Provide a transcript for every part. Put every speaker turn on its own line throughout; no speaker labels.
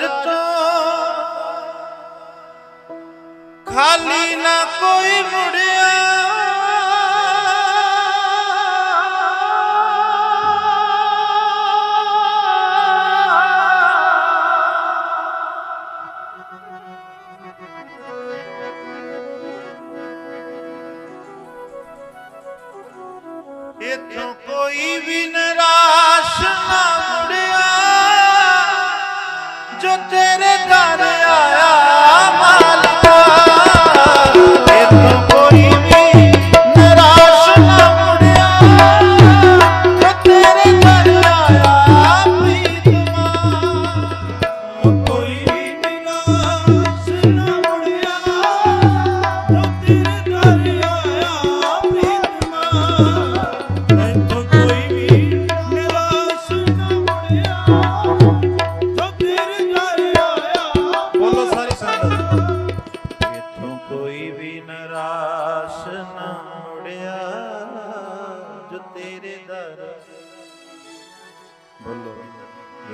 তো খালি না কই মুড়িয়া ਇਥੋਂ ਕੋਈ ਵੀ ਨਿਰਾਸ਼ ਨਾ ਮੁੜਿਆ ਜੋ ਤੇਰੇ ਦਰ ਆਇਆ।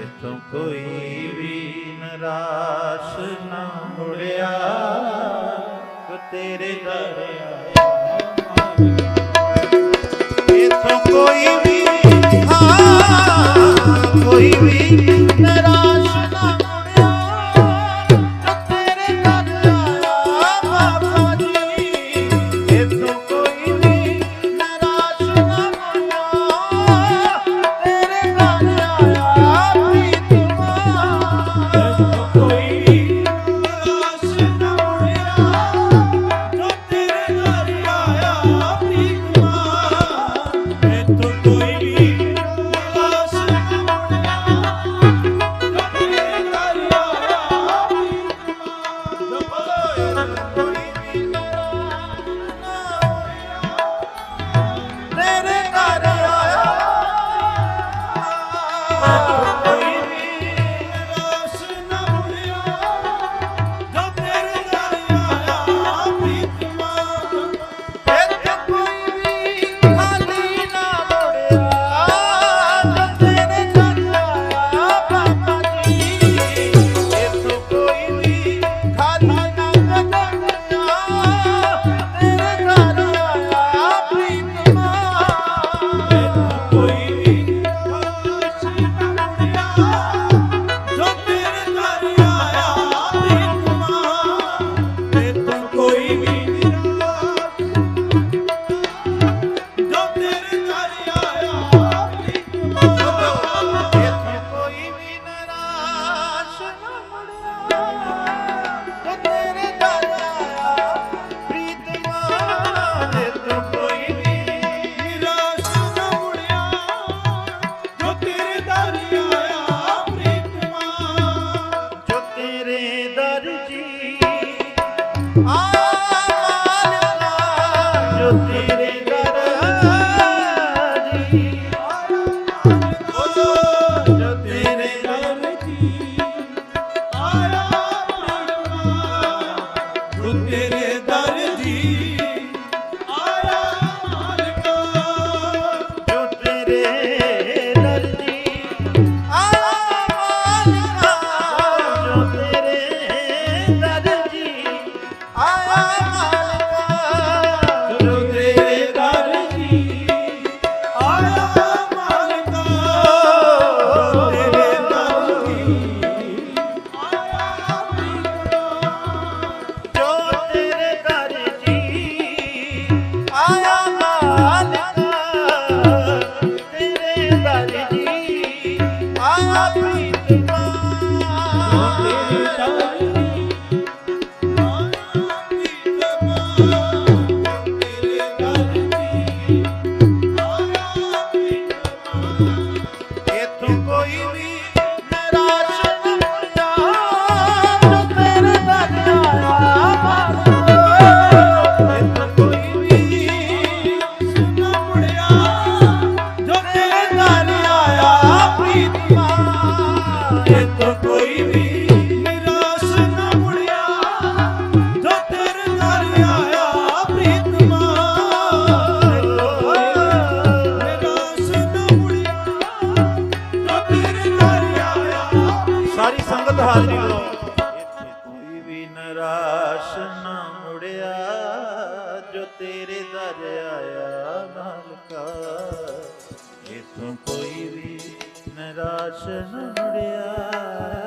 ਇਥੋਂ ਕੋਈ ਵੀ ਨਰਾਸ਼ ਨਾ ਮੁੜਿਆ ਤੇਰੇ
ਦਰਿਆ। ਇਥੋਂ ਕੋਈ ਵੀ,
ਹਾਂ, ਕੋਈ ਵੀ ਨਰਾਸ਼
Yeah.
ਸਾਰੀ ਹਾਜ਼ਰੀ ਲਓ ਇੱਥੇ ਕੋਈ ਵੀ ਨਰਾਸ਼ ਨਾ ਮੁੜਿਆ, ਜੋ ਤੇਰੇ ਦਰ ਆਇਆ ਮਾਲਕਾ ਇਥੋਂ ਕੋਈ ਵੀ ਨਰਾਸ਼ ਨਾ ਮੁੜਿਆ।